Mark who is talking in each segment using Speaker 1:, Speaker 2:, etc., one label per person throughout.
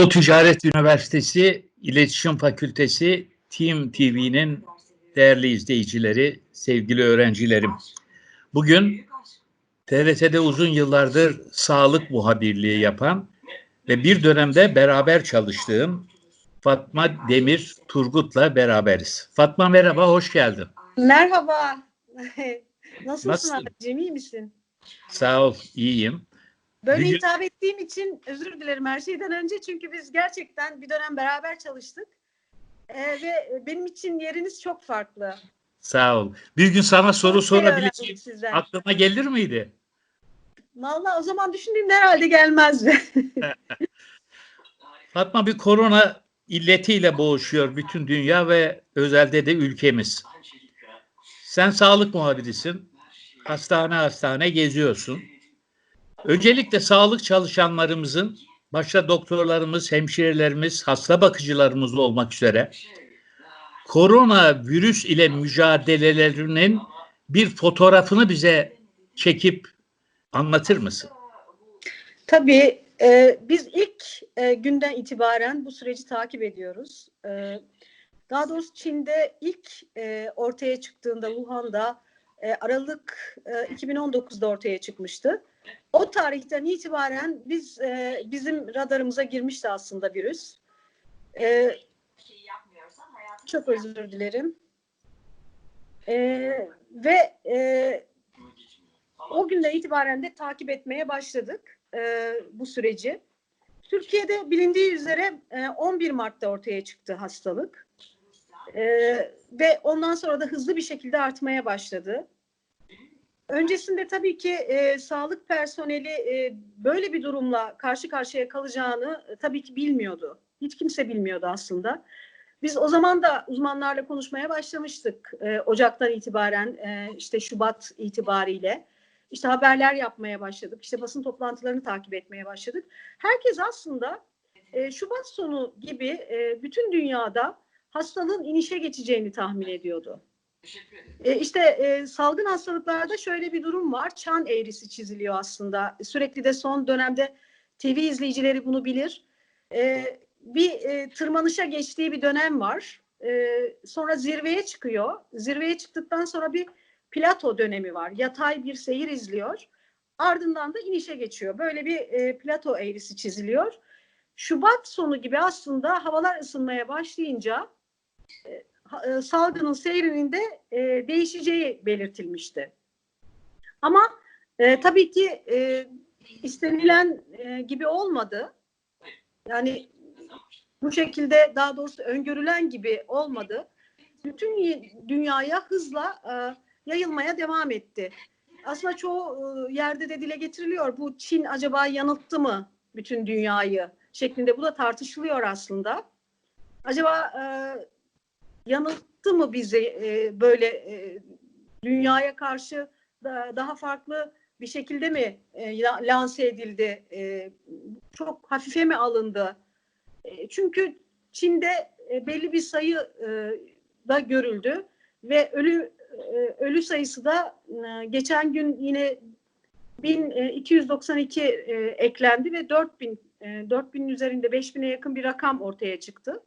Speaker 1: Doğu Ticaret Üniversitesi İletişim Fakültesi Team TV'nin değerli izleyicileri, sevgili öğrencilerim. Bugün TRT'de uzun yıllardır sağlık muhabirliği yapan ve bir dönemde beraber çalıştığım Fatma Demir Turgut'la beraberiz. Fatma merhaba, hoş geldin.
Speaker 2: Merhaba. Nasılsın
Speaker 1: Nasılsın?
Speaker 2: Adacığım, iyi misin?
Speaker 1: Sağ ol, iyiyim.
Speaker 2: Böyle
Speaker 1: Bugün-
Speaker 2: hitap ettiğim için özür dilerim her şeyden önce. Çünkü biz gerçekten bir dönem beraber çalıştık. Ee, ve benim için yeriniz çok farklı.
Speaker 1: Sağ ol. Bir gün sana soru
Speaker 2: şey
Speaker 1: sorabileceğim aklıma gelir miydi?
Speaker 2: Vallahi o zaman düşündüğümde herhalde gelmezdi.
Speaker 1: Fatma bir korona illetiyle boğuşuyor bütün dünya ve özelde de ülkemiz. Sen sağlık muhabirisin. Hastane hastane geziyorsun. Öncelikle sağlık çalışanlarımızın başta doktorlarımız, hemşirelerimiz, hasta bakıcılarımız olmak üzere korona virüs ile mücadelelerinin bir fotoğrafını bize çekip anlatır mısın?
Speaker 2: Tabii e, biz ilk e, günden itibaren bu süreci takip ediyoruz. E, daha doğrusu Çin'de ilk e, ortaya çıktığında Wuhan'da e, Aralık e, 2019'da ortaya çıkmıştı. O tarihten itibaren biz e, bizim radarımıza girmişti aslında virüs. E, çok özür dilerim. E, ve e, o günden itibaren de takip etmeye başladık e, bu süreci. Türkiye'de bilindiği üzere e, 11 Mart'ta ortaya çıktı hastalık. E, ve ondan sonra da hızlı bir şekilde artmaya başladı. Öncesinde tabii ki e, sağlık personeli e, böyle bir durumla karşı karşıya kalacağını e, tabii ki bilmiyordu. Hiç kimse bilmiyordu aslında. Biz o zaman da uzmanlarla konuşmaya başlamıştık. E, Ocak'tan itibaren e, işte Şubat itibariyle. İşte haberler yapmaya başladık. İşte basın toplantılarını takip etmeye başladık. Herkes aslında e, Şubat sonu gibi e, bütün dünyada hastalığın inişe geçeceğini tahmin ediyordu. E, işte e, salgın hastalıklarda şöyle bir durum var. Çan eğrisi çiziliyor aslında. Sürekli de son dönemde TV izleyicileri bunu bilir. E, bir e, tırmanışa geçtiği bir dönem var. E, sonra zirveye çıkıyor. Zirveye çıktıktan sonra bir plato dönemi var. Yatay bir seyir izliyor. Ardından da inişe geçiyor. Böyle bir e, plato eğrisi çiziliyor. Şubat sonu gibi aslında havalar ısınmaya başlayınca e, salgının seyrinin de e, değişeceği belirtilmişti. Ama e, tabii ki e, istenilen e, gibi olmadı. Yani bu şekilde daha doğrusu öngörülen gibi olmadı. Bütün dünyaya hızla e, yayılmaya devam etti. Aslında çoğu e, yerde de dile getiriliyor. Bu Çin acaba yanılttı mı bütün dünyayı şeklinde bu da tartışılıyor aslında. Acaba e, yanılttı mı bizi e, böyle e, dünyaya karşı da, daha farklı bir şekilde mi e, la- lanse edildi? E, çok hafife mi alındı? E, çünkü Çin'de e, belli bir sayı e, da görüldü ve ölü e, ölü sayısı da e, geçen gün yine 1292 e, eklendi ve 4000 e, 4000'in üzerinde 5000'e yakın bir rakam ortaya çıktı.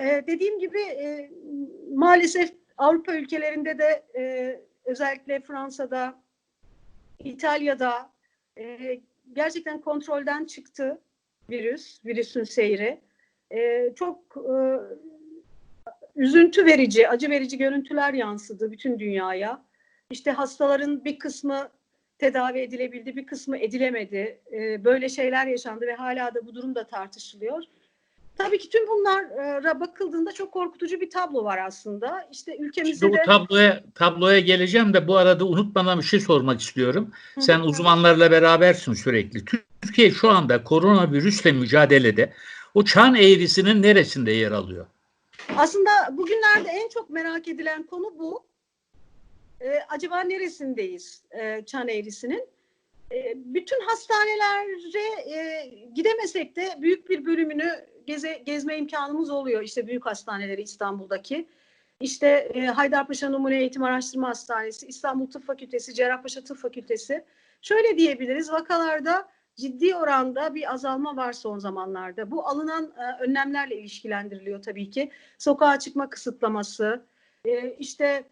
Speaker 2: E, dediğim gibi e, maalesef Avrupa ülkelerinde de e, özellikle Fransa'da, İtalya'da e, gerçekten kontrolden çıktı virüs, virüsün seyri. E, çok e, üzüntü verici, acı verici görüntüler yansıdı bütün dünyaya. İşte hastaların bir kısmı tedavi edilebildi, bir kısmı edilemedi. Ee, böyle şeyler yaşandı ve hala da bu durum da tartışılıyor. Tabii ki tüm bunlara bakıldığında çok korkutucu bir tablo var aslında. İşte ülkemizde
Speaker 1: Şimdi bu
Speaker 2: de...
Speaker 1: tabloya tabloya geleceğim de bu arada unutmadan bir şey sormak istiyorum.
Speaker 2: Hı,
Speaker 1: Sen uzmanlarla berabersin sürekli. Türkiye şu anda koronavirüsle mücadelede o çan eğrisinin neresinde yer alıyor?
Speaker 2: Aslında bugünlerde en çok merak edilen konu bu. Ee, acaba neresindeyiz e, çan eğrisinin? E, bütün hastanelere e, gidemesek de büyük bir bölümünü geze, gezme imkanımız oluyor. İşte büyük hastaneleri İstanbul'daki. İşte e, Haydarpaşa Numune Eğitim Araştırma Hastanesi, İstanbul Tıp Fakültesi, Cerrahpaşa Tıp Fakültesi. Şöyle diyebiliriz vakalarda ciddi oranda bir azalma var son zamanlarda. Bu alınan e, önlemlerle ilişkilendiriliyor tabii ki. Sokağa çıkma kısıtlaması, e, işte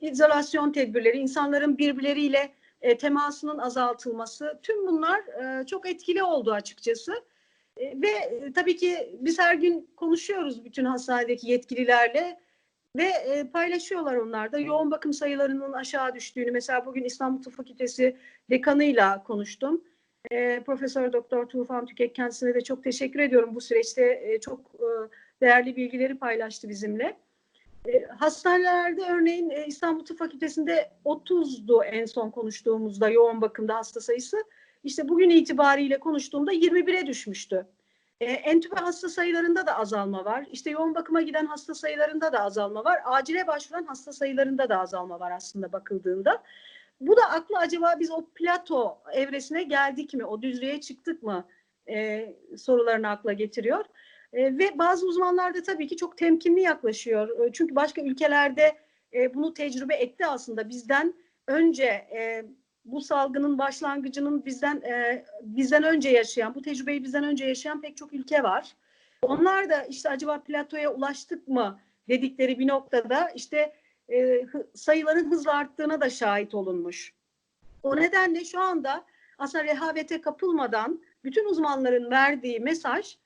Speaker 2: izolasyon tedbirleri, insanların birbirleriyle e, temasının azaltılması, tüm bunlar e, çok etkili oldu açıkçası. E, ve e, tabii ki biz her gün konuşuyoruz bütün hastanedeki yetkililerle ve e, paylaşıyorlar onlar da. Yoğun bakım sayılarının aşağı düştüğünü, mesela bugün İstanbul Tıp Fakültesi dekanıyla konuştum. E, Profesör Doktor Tufan Tükek kendisine de çok teşekkür ediyorum. Bu süreçte e, çok e, değerli bilgileri paylaştı bizimle. E, hastanelerde örneğin e, İstanbul Tıp Fakültesi'nde 30'du en son konuştuğumuzda yoğun bakımda hasta sayısı. İşte bugün itibariyle konuştuğumda 21'e düşmüştü. E, entübe hasta sayılarında da azalma var. İşte yoğun bakıma giden hasta sayılarında da azalma var. Acile başvuran hasta sayılarında da azalma var aslında bakıldığında. Bu da aklı acaba biz o plato evresine geldik mi? O düzlüğe çıktık mı? E, sorularını akla getiriyor. E, ve bazı uzmanlar da tabii ki çok temkinli yaklaşıyor. E, çünkü başka ülkelerde e, bunu tecrübe etti aslında. Bizden önce e, bu salgının başlangıcının bizden e, bizden önce yaşayan, bu tecrübeyi bizden önce yaşayan pek çok ülke var. Onlar da işte acaba platoya ulaştık mı dedikleri bir noktada işte e, sayıların hızla arttığına da şahit olunmuş. O nedenle şu anda aslında rehavete kapılmadan bütün uzmanların verdiği mesaj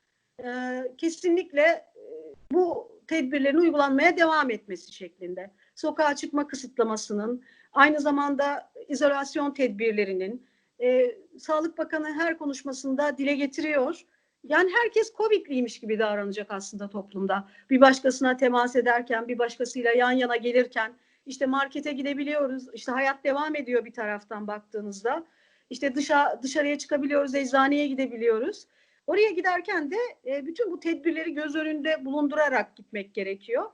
Speaker 2: e, kesinlikle e, bu tedbirlerin uygulanmaya devam etmesi şeklinde. Sokağa çıkma kısıtlamasının, aynı zamanda izolasyon tedbirlerinin, e, Sağlık Bakanı her konuşmasında dile getiriyor. Yani herkes Covid'liymiş gibi davranacak aslında toplumda. Bir başkasına temas ederken, bir başkasıyla yan yana gelirken, işte markete gidebiliyoruz, işte hayat devam ediyor bir taraftan baktığınızda. İşte dışa, dışarıya çıkabiliyoruz, eczaneye gidebiliyoruz. Oraya giderken de e, bütün bu tedbirleri göz önünde bulundurarak gitmek gerekiyor.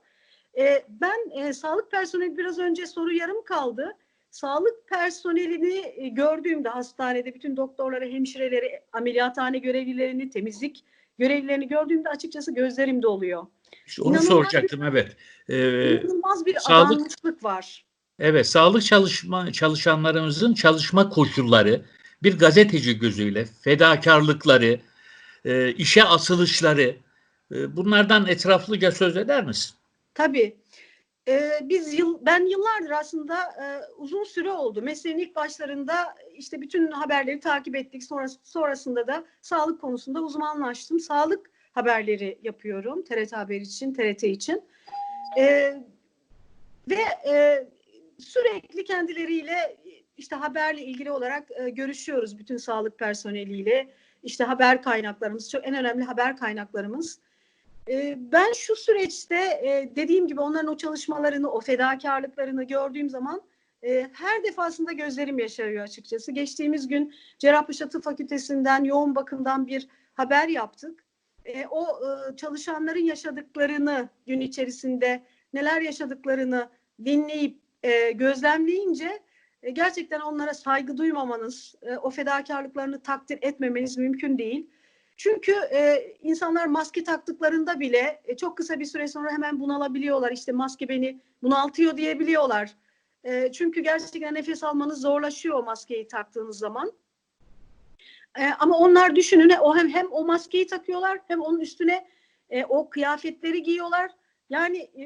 Speaker 2: E, ben e, sağlık personeli biraz önce soru yarım kaldı. Sağlık personelini e, gördüğümde hastanede bütün doktorları, hemşireleri, ameliyathane görevlilerini, temizlik görevlilerini gördüğümde açıkçası gözlerim doluyor.
Speaker 1: İşte onu
Speaker 2: İnanılmaz
Speaker 1: soracaktım evet. Ee,
Speaker 2: İnanılmaz bir
Speaker 1: sağlık-
Speaker 2: adanmışlık var.
Speaker 1: evet sağlık çalışma çalışanlarımızın çalışma koşulları bir gazeteci gözüyle fedakarlıkları, e, işe asılışları e, bunlardan etraflıca söz eder misin?
Speaker 2: Tabii. Ee, biz yıl, ben yıllardır aslında e, uzun süre oldu. Mesleğin ilk başlarında işte bütün haberleri takip ettik. Sonra, sonrasında da sağlık konusunda uzmanlaştım. Sağlık haberleri yapıyorum. TRT Haber için, TRT için. Ee, ve e, sürekli kendileriyle işte haberle ilgili olarak e, görüşüyoruz bütün sağlık personeliyle. İşte haber kaynaklarımız, çok en önemli haber kaynaklarımız. Ee, Ben şu süreçte e, dediğim gibi onların o çalışmalarını, o fedakarlıklarını gördüğüm zaman e, her defasında gözlerim yaşarıyor açıkçası. Geçtiğimiz gün Cerrahpaşa Tıp Fakültesinden yoğun bakımdan bir haber yaptık. E, O çalışanların yaşadıklarını gün içerisinde neler yaşadıklarını dinleyip gözlemleyince gerçekten onlara saygı duymamanız, o fedakarlıklarını takdir etmemeniz mümkün değil. Çünkü e, insanlar maske taktıklarında bile e, çok kısa bir süre sonra hemen bunalabiliyorlar. İşte maske beni bunaltıyor diyebiliyorlar. E, çünkü gerçekten nefes almanız zorlaşıyor o maskeyi taktığınız zaman. E, ama onlar düşünün o hem hem o maskeyi takıyorlar hem onun üstüne e, o kıyafetleri giyiyorlar. Yani e,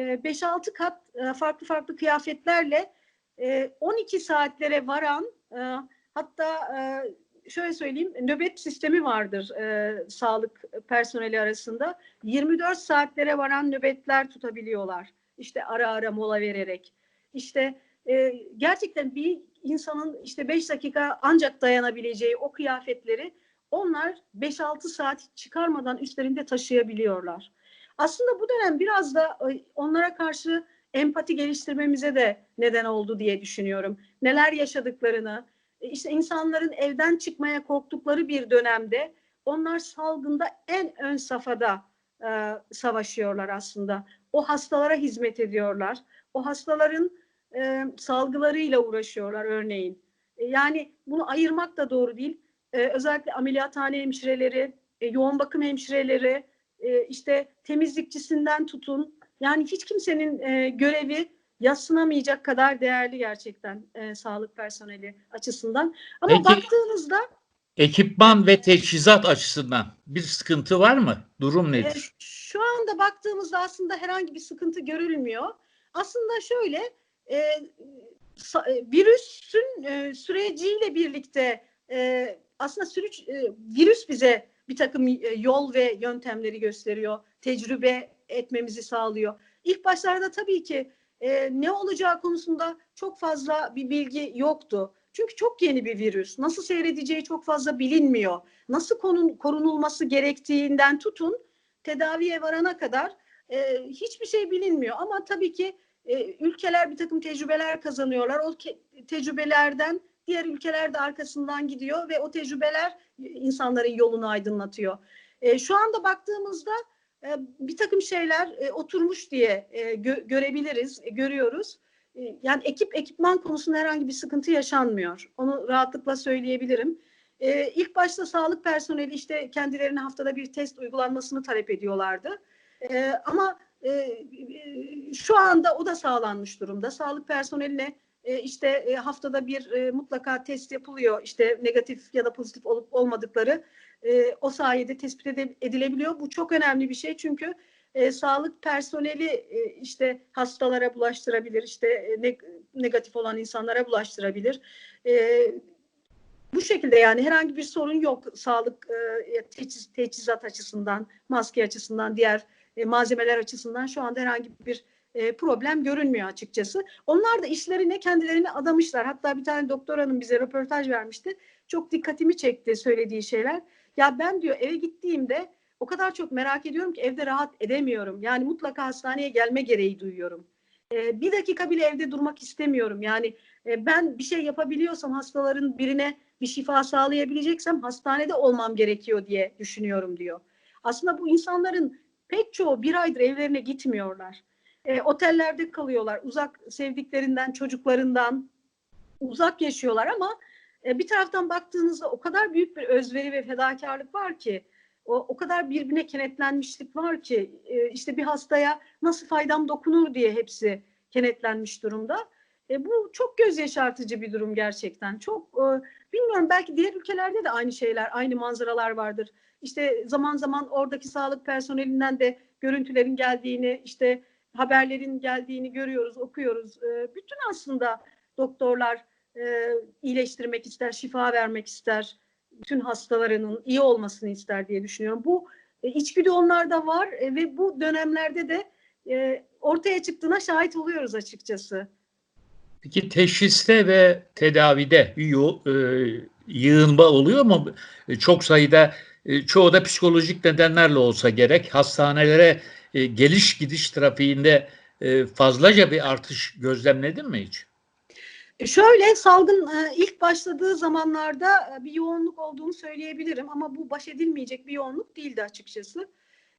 Speaker 2: e, 5-6 kat e, farklı farklı kıyafetlerle e, 12 saatlere varan e, hatta e, şöyle söyleyeyim nöbet sistemi vardır e, sağlık personeli arasında 24 saatlere varan nöbetler tutabiliyorlar işte ara ara mola vererek işte e, gerçekten bir insanın işte 5 dakika ancak dayanabileceği o kıyafetleri onlar 5-6 saat çıkarmadan üstlerinde taşıyabiliyorlar. Aslında bu dönem biraz da e, onlara karşı empati geliştirmemize de neden oldu diye düşünüyorum. Neler yaşadıklarını, işte insanların evden çıkmaya korktukları bir dönemde onlar salgında en ön safhada e, savaşıyorlar aslında. O hastalara hizmet ediyorlar. O hastaların e, salgılarıyla uğraşıyorlar örneğin. E, yani bunu ayırmak da doğru değil. E, özellikle ameliyathane hemşireleri, e, yoğun bakım hemşireleri, e, işte temizlikçisinden tutun. Yani hiç kimsenin e, görevi yatsınamayacak kadar değerli gerçekten e, sağlık personeli açısından. Ama
Speaker 1: Peki-
Speaker 2: baktığınızda
Speaker 1: Ekipman ve teçhizat açısından bir sıkıntı var mı? Durum
Speaker 2: E,
Speaker 1: nedir?
Speaker 2: Şu anda baktığımızda aslında herhangi bir sıkıntı görülmüyor. Aslında şöyle e, e, virüsün e, süreciyle birlikte e, aslında süreç, e, virüs bize bir takım e, yol ve yöntemleri gösteriyor. Tecrübe etmemizi sağlıyor. İlk başlarda tabii ki e, ne olacağı konusunda çok fazla bir bilgi yoktu. Çünkü çok yeni bir virüs. Nasıl seyredeceği çok fazla bilinmiyor. Nasıl konun, korunulması gerektiğinden tutun tedaviye varana kadar e, hiçbir şey bilinmiyor. Ama tabii ki e, ülkeler bir takım tecrübeler kazanıyorlar. O tecrübelerden diğer ülkeler de arkasından gidiyor ve o tecrübeler insanların yolunu aydınlatıyor. E, şu anda baktığımızda e, bir takım şeyler e, oturmuş diye e, gö- görebiliriz, e, görüyoruz. E, yani ekip ekipman konusunda herhangi bir sıkıntı yaşanmıyor. Onu rahatlıkla söyleyebilirim. E, ilk başta sağlık personeli işte kendilerine haftada bir test uygulanmasını talep ediyorlardı. E, ama e, e, şu anda o da sağlanmış durumda. Sağlık personeline e, işte e, haftada bir e, mutlaka test yapılıyor. İşte negatif ya da pozitif olup olmadıkları e, o sayede tespit edilebiliyor. Bu çok önemli bir şey çünkü e, sağlık personeli e, işte hastalara bulaştırabilir, işte e, ne- negatif olan insanlara bulaştırabilir. E, bu şekilde yani herhangi bir sorun yok sağlık e, teçhiz- teçhizat açısından, maske açısından, diğer e, malzemeler açısından şu anda herhangi bir e, problem görünmüyor açıkçası. Onlar da işlerine kendilerini adamışlar. Hatta bir tane doktor hanım bize röportaj vermişti. Çok dikkatimi çekti söylediği şeyler. Ya ben diyor eve gittiğimde o kadar çok merak ediyorum ki evde rahat edemiyorum. Yani mutlaka hastaneye gelme gereği duyuyorum. E, bir dakika bile evde durmak istemiyorum. Yani e, ben bir şey yapabiliyorsam hastaların birine bir şifa sağlayabileceksem hastanede olmam gerekiyor diye düşünüyorum diyor. Aslında bu insanların pek çoğu bir aydır evlerine gitmiyorlar. E, otellerde kalıyorlar. Uzak sevdiklerinden, çocuklarından uzak yaşıyorlar ama e, bir taraftan baktığınızda o kadar büyük bir özveri ve fedakarlık var ki o, o kadar birbirine kenetlenmişlik var ki e, işte bir hastaya nasıl faydam dokunur diye hepsi kenetlenmiş durumda. E, bu çok göz yaşartıcı bir durum gerçekten. Çok e, bilmiyorum belki diğer ülkelerde de aynı şeyler, aynı manzaralar vardır. İşte zaman zaman oradaki sağlık personelinden de görüntülerin geldiğini, işte haberlerin geldiğini görüyoruz, okuyoruz. E, bütün aslında doktorlar e, iyileştirmek ister, şifa vermek ister. Bütün hastalarının iyi olmasını ister diye düşünüyorum. Bu e, içgüdü onlarda var e, ve bu dönemlerde de e, ortaya çıktığına şahit oluyoruz açıkçası.
Speaker 1: Peki teşhiste ve tedavide bir e, yığınma oluyor mu? E, Çok sayıda, e, çoğu da psikolojik nedenlerle olsa gerek hastanelere e, geliş gidiş trafiğinde e, fazlaca bir artış gözlemledin mi hiç?
Speaker 2: Şöyle salgın e, ilk başladığı zamanlarda e, bir yoğunluk olduğunu söyleyebilirim ama bu baş edilmeyecek bir yoğunluk değildi açıkçası.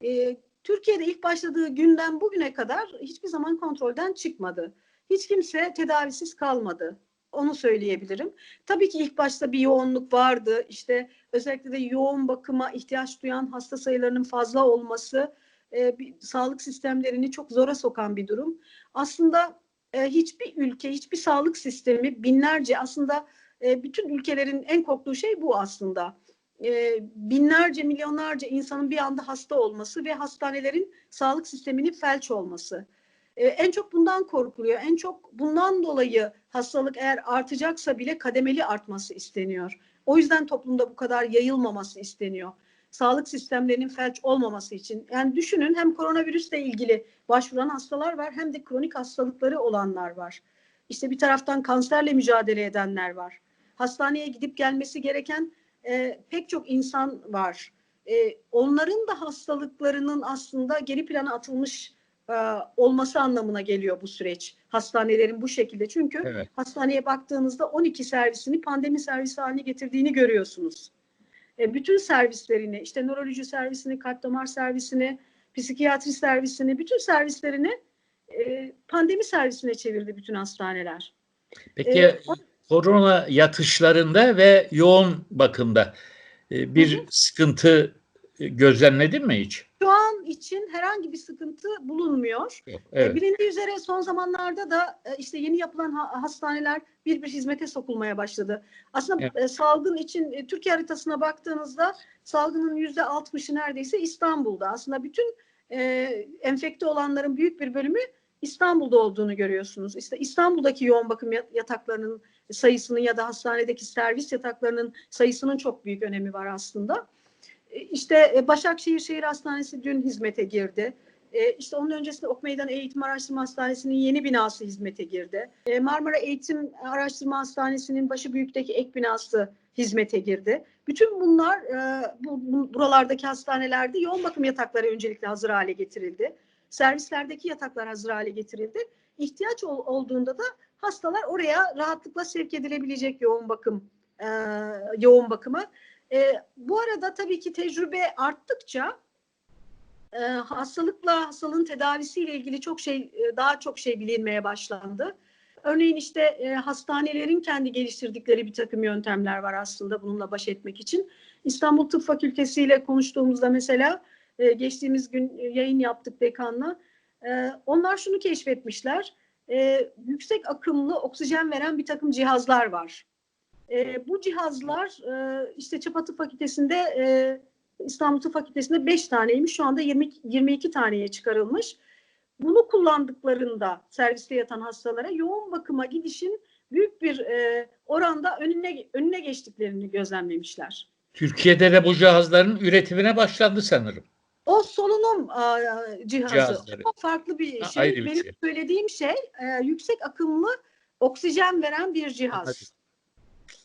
Speaker 2: E, Türkiye'de ilk başladığı günden bugüne kadar hiçbir zaman kontrolden çıkmadı. Hiç kimse tedavisiz kalmadı. Onu söyleyebilirim. Tabii ki ilk başta bir yoğunluk vardı. İşte özellikle de yoğun bakıma ihtiyaç duyan hasta sayılarının fazla olması e, bir, sağlık sistemlerini çok zora sokan bir durum. Aslında e, hiçbir ülke, hiçbir sağlık sistemi binlerce aslında e, bütün ülkelerin en korktuğu şey bu aslında. E, binlerce, milyonlarca insanın bir anda hasta olması ve hastanelerin sağlık sisteminin felç olması. En çok bundan korkuluyor. En çok bundan dolayı hastalık eğer artacaksa bile kademeli artması isteniyor. O yüzden toplumda bu kadar yayılmaması isteniyor. Sağlık sistemlerinin felç olmaması için. Yani düşünün hem koronavirüsle ilgili başvuran hastalar var hem de kronik hastalıkları olanlar var. İşte bir taraftan kanserle mücadele edenler var. Hastaneye gidip gelmesi gereken e, pek çok insan var. E, onların da hastalıklarının aslında geri plana atılmış e, olması anlamına geliyor bu süreç. Hastanelerin bu şekilde. Çünkü
Speaker 1: Evet.
Speaker 2: hastaneye baktığınızda 12 servisini pandemi servisi haline getirdiğini görüyorsunuz. E, bütün servislerini, işte nöroloji servisini, kalp damar servisini, psikiyatri servisini, bütün servislerini e, pandemi servisine çevirdi bütün hastaneler.
Speaker 1: Peki
Speaker 2: E,
Speaker 1: korona yatışlarında ve yoğun bakımda e, bir
Speaker 2: Hı
Speaker 1: sıkıntı gözlemledin mi hiç?
Speaker 2: İçin herhangi bir sıkıntı bulunmuyor. E,
Speaker 1: Evet.
Speaker 2: Bilindiği üzere son zamanlarda da e, işte yeni yapılan ha- hastaneler bir bir hizmete sokulmaya başladı. Aslında
Speaker 1: Evet.
Speaker 2: e, salgın için Türkiye haritasına baktığınızda salgının yüzde altmışı neredeyse İstanbul'da. Aslında bütün enfekte olanların büyük bir bölümü İstanbul'da olduğunu görüyorsunuz. İşte İstanbul'daki yoğun bakım yat- yataklarının sayısının ya da hastanedeki servis yataklarının sayısının çok büyük önemi var aslında. E, İşte e, Başakşehir Şehir Hastanesi dün hizmete girdi. E, işte onun öncesinde Ok Meydan Eğitim Araştırma Hastanesi'nin yeni binası hizmete girdi. Marmara Eğitim Araştırma Hastanesi'nin başı büyükteki ek binası hizmete girdi. Bütün bunlar bu, bu- buralardaki hastanelerde yoğun bakım yatakları öncelikle hazır hale getirildi. Servislerdeki yataklar hazır hale getirildi. İhtiyaç ol- olduğunda da hastalar oraya rahatlıkla sevk edilebilecek yoğun bakım yoğun bakıma. E, bu arada tabii ki tecrübe arttıkça e, hastalıkla hastalığın tedavisiyle ilgili çok şey e, daha çok şey bilinmeye başlandı. Örneğin işte e, hastanelerin kendi geliştirdikleri bir takım yöntemler var aslında bununla baş etmek için. İstanbul Tıp Fakültesi ile konuştuğumuzda mesela e, geçtiğimiz gün e, yayın yaptık dekanla. E, onlar şunu keşfetmişler. E, yüksek akımlı oksijen veren bir takım cihazlar var. E, bu cihazlar e, işte Çapa Tıp Fakültesi'nde e, İstanbul Tıp Fakültesi'nde 5 taneymiş. Şu anda 20, 22 taneye çıkarılmış. Bunu kullandıklarında serviste yatan hastalara yoğun bakıma gidişin büyük bir e, oranda önüne önüne geçtiklerini gözlemlemişler.
Speaker 1: Türkiye'de de bu cihazların üretimine başlandı sanırım.
Speaker 2: O solunum a, cihazı
Speaker 1: Cihazları.
Speaker 2: o farklı bir
Speaker 1: Ha,
Speaker 2: şey.
Speaker 1: ayrı bir
Speaker 2: Benim
Speaker 1: şey.
Speaker 2: söylediğim şey e, yüksek akımlı oksijen veren bir cihaz.
Speaker 1: Anladım.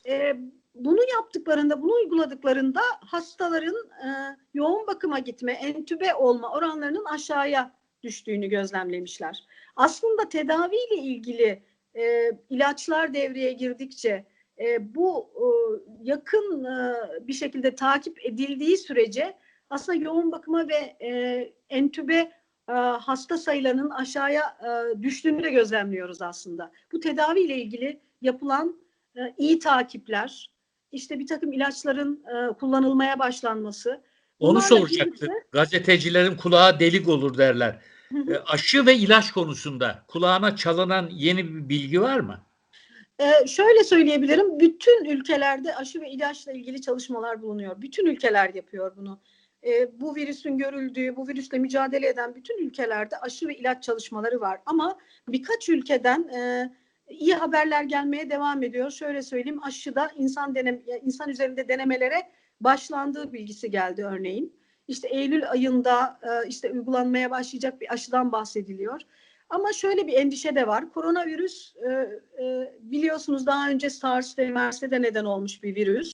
Speaker 2: E, bunu yaptıklarında, bunu uyguladıklarında hastaların e, yoğun bakıma gitme, entübe olma oranlarının aşağıya düştüğünü gözlemlemişler. Aslında tedaviyle ilgili e, ilaçlar devreye girdikçe e, bu e, yakın e, bir şekilde takip edildiği sürece aslında yoğun bakıma ve e, entübe e, hasta sayılarının aşağıya e, düştüğünü de gözlemliyoruz aslında. Bu tedaviyle ilgili yapılan iyi takipler, işte bir takım ilaçların e, kullanılmaya başlanması.
Speaker 1: Onu soracaktım. Gazetecilerin kulağı delik olur derler.
Speaker 2: Hı hı.
Speaker 1: E, aşı ve ilaç konusunda kulağına çalınan yeni bir bilgi var mı?
Speaker 2: Ee, şöyle söyleyebilirim, bütün ülkelerde aşı ve ilaçla ilgili çalışmalar bulunuyor. Bütün ülkeler yapıyor bunu. Ee, bu virüsün görüldüğü, bu virüsle mücadele eden bütün ülkelerde aşı ve ilaç çalışmaları var. Ama birkaç ülkeden e, iyi haberler gelmeye devam ediyor. Şöyle söyleyeyim, aşıda insan denem, insan üzerinde denemelere başlandığı bilgisi geldi örneğin. İşte Eylül ayında e, işte uygulanmaya başlayacak bir aşıdan bahsediliyor. Ama şöyle bir endişe de var. Koronavirüs e, e, biliyorsunuz daha önce SARS ve MERS'e de neden olmuş bir virüs.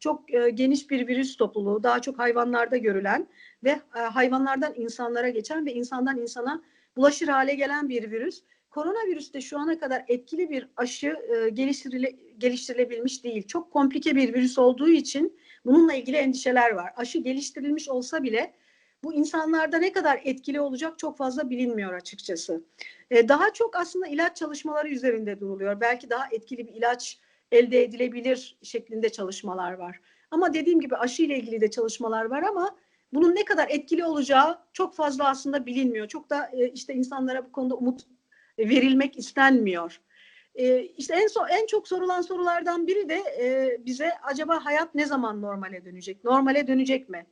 Speaker 2: Çok geniş bir virüs topluluğu, daha çok hayvanlarda görülen ve hayvanlardan insanlara geçen ve insandan insana bulaşır hale gelen bir virüs. Koronavirüste şu ana kadar etkili bir aşı e, geliştirile, geliştirilebilmiş değil. Çok komplike bir virüs olduğu için bununla ilgili endişeler var. Aşı geliştirilmiş olsa bile bu insanlarda ne kadar etkili olacak çok fazla bilinmiyor açıkçası. Ee, daha çok aslında ilaç çalışmaları üzerinde duruluyor. Belki daha etkili bir ilaç elde edilebilir şeklinde çalışmalar var. Ama dediğim gibi aşı ile ilgili de çalışmalar var ama bunun ne kadar etkili olacağı çok fazla aslında bilinmiyor. Çok da e, işte insanlara bu konuda umut verilmek istenmiyor. E, işte en so en çok sorulan sorulardan biri de e, bize acaba hayat ne zaman normale dönecek? Normale dönecek mi?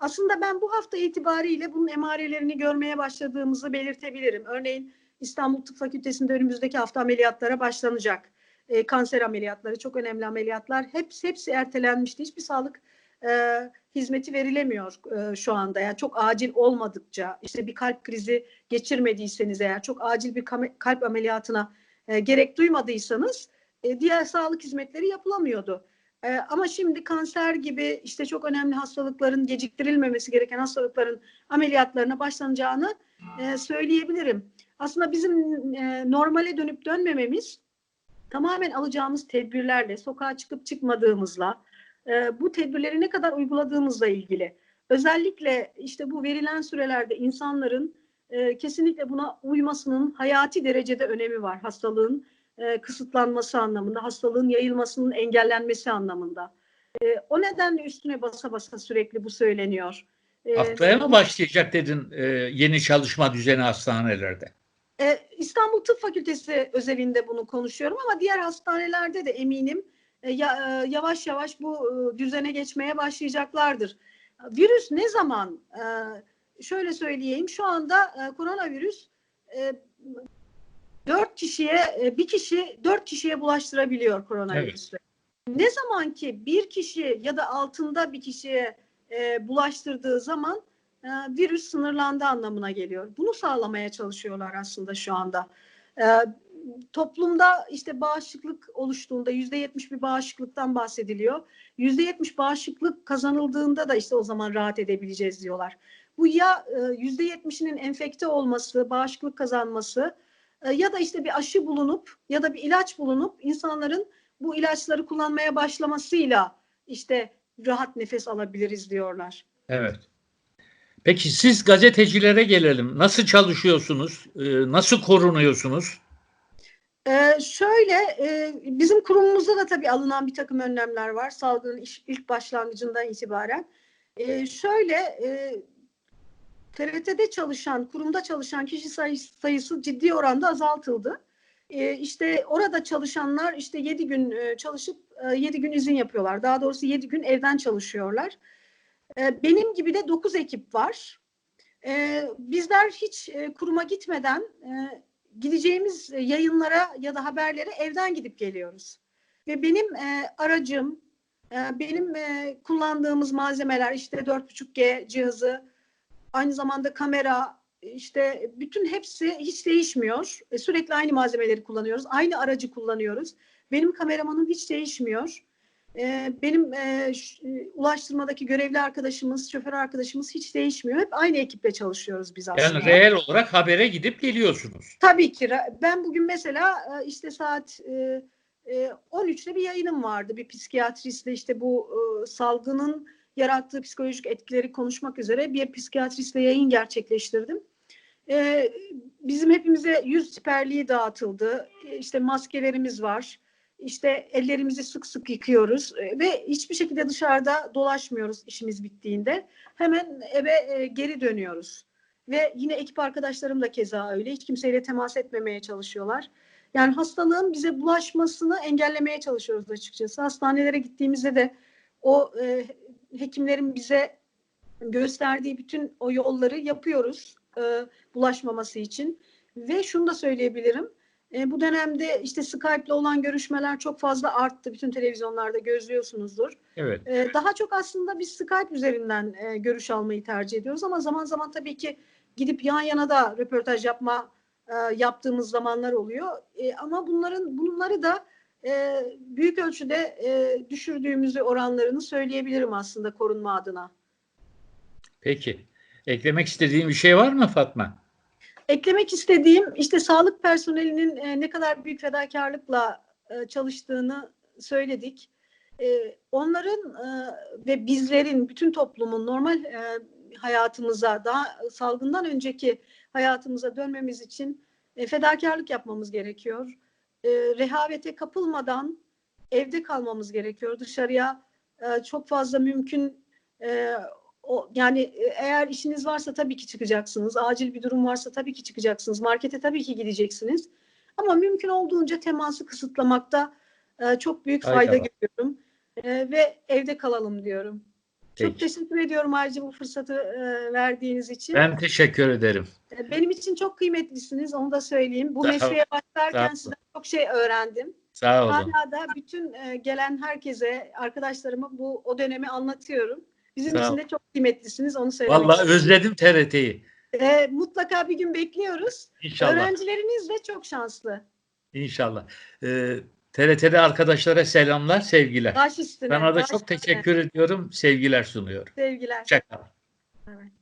Speaker 2: Aslında ben bu hafta itibariyle bunun emarelerini görmeye başladığımızı belirtebilirim. Örneğin İstanbul Tıp Fakültesi'nde önümüzdeki hafta ameliyatlara başlanacak. E, kanser ameliyatları çok önemli ameliyatlar. Hepsi, hepsi ertelenmişti. Hiçbir sağlık e, hizmeti verilemiyor e, şu anda. Yani çok acil olmadıkça işte bir kalp krizi geçirmediyseniz eğer çok acil bir kalp ameliyatına e, gerek duymadıysanız e, diğer sağlık hizmetleri yapılamıyordu. Ee, ama şimdi kanser gibi işte çok önemli hastalıkların geciktirilmemesi gereken hastalıkların ameliyatlarına başlanacağını e, söyleyebilirim. Aslında bizim e, normale dönüp dönmememiz tamamen alacağımız tedbirlerle, sokağa çıkıp çıkmadığımızla, e, bu tedbirleri ne kadar uyguladığımızla ilgili. Özellikle işte bu verilen sürelerde insanların e, kesinlikle buna uymasının hayati derecede önemi var hastalığın e, kısıtlanması anlamında, hastalığın yayılmasının engellenmesi anlamında. E, o nedenle üstüne basa basa sürekli bu söyleniyor. E,
Speaker 1: Haftaya mı başlayacak dedin e, yeni çalışma düzeni hastanelerde?
Speaker 2: E, İstanbul Tıp Fakültesi özelinde bunu konuşuyorum ama diğer hastanelerde de eminim yavaş yavaş bu e, düzene geçmeye başlayacaklardır. Virüs ne zaman? E, şöyle söyleyeyim. Şu anda e, koronavirüs e, dört kişiye e, bir kişi dört kişiye bulaştırabiliyor koronavirüsü. Ne zaman ki bir kişi ya da altında bir kişiye e, bulaştırdığı zaman e, virüs sınırlandı anlamına geliyor. Bunu sağlamaya çalışıyorlar aslında şu anda. Toplumda işte bağışıklık oluştuğunda yüzde yetmiş bir bağışıklıktan bahsediliyor. Yüzde yetmiş bağışıklık kazanıldığında da işte o zaman rahat edebileceğiz diyorlar. Bu ya e, yüzde yetmişinin enfekte olması, bağışıklık kazanması e, ya da işte bir aşı bulunup ya da bir ilaç bulunup insanların bu ilaçları kullanmaya başlamasıyla işte rahat nefes alabiliriz diyorlar.
Speaker 1: Evet. Peki siz gazetecilere gelelim. Nasıl çalışıyorsunuz? E, nasıl korunuyorsunuz?
Speaker 2: Ee, şöyle e, bizim kurumumuzda da tabii alınan bir takım önlemler var salgının iş- ilk başlangıcından itibaren. Ee, şöyle e, TRT'de çalışan, kurumda çalışan kişi sayısı, sayısı ciddi oranda azaltıldı. Ee, işte orada çalışanlar işte 7 gün e, çalışıp 7 gün izin yapıyorlar. Daha doğrusu 7 gün evden çalışıyorlar. Ee, benim gibi de 9 ekip var. Ee, bizler hiç e, kuruma gitmeden e, gideceğimiz e, yayınlara ya da haberlere evden gidip geliyoruz. Ve benim e, aracım, e, benim e, kullandığımız malzemeler işte 4.5G cihazı, aynı zamanda kamera, işte bütün hepsi hiç değişmiyor. E, sürekli aynı malzemeleri kullanıyoruz, aynı aracı kullanıyoruz. Benim kameramanım hiç değişmiyor. E, benim e, ş- e, ulaştırmadaki görevli arkadaşımız, şoför arkadaşımız hiç değişmiyor. Hep aynı ekiple çalışıyoruz biz aslında.
Speaker 1: Yani reel olarak habere gidip geliyorsunuz.
Speaker 2: Tabii ki. Ben bugün mesela e, işte saat e, e, 13'te bir yayınım vardı. Bir psikiyatristle işte bu e, salgının yarattığı psikolojik etkileri konuşmak üzere bir psikiyatristle yayın gerçekleştirdim. E, Bizim hepimize yüz siperliği dağıtıldı. E, İşte maskelerimiz var. İşte ellerimizi sık sık yıkıyoruz E, ve hiçbir şekilde dışarıda dolaşmıyoruz işimiz bittiğinde. Hemen eve e, geri dönüyoruz. Ve yine ekip arkadaşlarım da keza öyle. Hiç kimseyle temas etmemeye çalışıyorlar. Yani hastalığın bize bulaşmasını engellemeye çalışıyoruz açıkçası. Hastanelere gittiğimizde de o e, hekimlerin bize gösterdiği bütün o yolları yapıyoruz e, bulaşmaması için. Ve şunu da söyleyebilirim. E, bu dönemde işte Skype'la olan görüşmeler çok fazla arttı. Bütün televizyonlarda gözlüyorsunuzdur.
Speaker 1: Evet.
Speaker 2: Ee, Daha çok aslında biz Skype üzerinden e, görüş almayı tercih ediyoruz ama zaman zaman tabii ki gidip yan yana da röportaj yapma e, yaptığımız zamanlar oluyor. E, ama bunların bunları da e, büyük ölçüde e, düşürdüğümüzü oranlarını söyleyebilirim aslında korunma adına.
Speaker 1: Peki. Eklemek istediğin bir şey var mı Fatma?
Speaker 2: Eklemek istediğim işte sağlık personelinin e, ne kadar büyük fedakarlıkla e, çalıştığını söyledik. E, onların e, ve bizlerin, bütün toplumun normal e, hayatımıza, daha salgından önceki hayatımıza dönmemiz için e, fedakarlık yapmamız gerekiyor. E, rehavete kapılmadan evde kalmamız gerekiyor. Dışarıya e, çok fazla mümkün e, o, yani e, eğer işiniz varsa tabii ki çıkacaksınız. Acil bir durum varsa tabii ki çıkacaksınız. Markete tabii ki gideceksiniz. Ama mümkün olduğunca teması kısıtlamakta e, çok büyük
Speaker 1: Fayda var.
Speaker 2: görüyorum. E, ve evde kalalım diyorum. Çok
Speaker 1: Peki.
Speaker 2: teşekkür ediyorum ayrıca bu fırsatı e, verdiğiniz için.
Speaker 1: Ben teşekkür ederim.
Speaker 2: E, Benim için çok kıymetlisiniz onu da söyleyeyim. Bu
Speaker 1: Sağ
Speaker 2: mesleğe başlarken sizden çok şey öğrendim.
Speaker 1: Sağ olun.
Speaker 2: Hala da bütün e, gelen herkese, arkadaşlarıma bu o dönemi anlatıyorum. Bizim
Speaker 1: Sağ
Speaker 2: için de çok kıymetlisiniz onu söylemek
Speaker 1: Vallahi
Speaker 2: istiyorum.
Speaker 1: özledim TRT'yi.
Speaker 2: E, mutlaka bir gün bekliyoruz.
Speaker 1: İnşallah.
Speaker 2: Öğrencileriniz de çok şanslı.
Speaker 1: İnşallah. Ee, TRT'de arkadaşlara selamlar, sevgiler.
Speaker 2: Baş üstüne.
Speaker 1: Sana da
Speaker 2: baş
Speaker 1: çok
Speaker 2: üstüne.
Speaker 1: teşekkür ediyorum. Sevgiler sunuyorum.
Speaker 2: Sevgiler.
Speaker 1: Hoşçakal.
Speaker 2: Evet.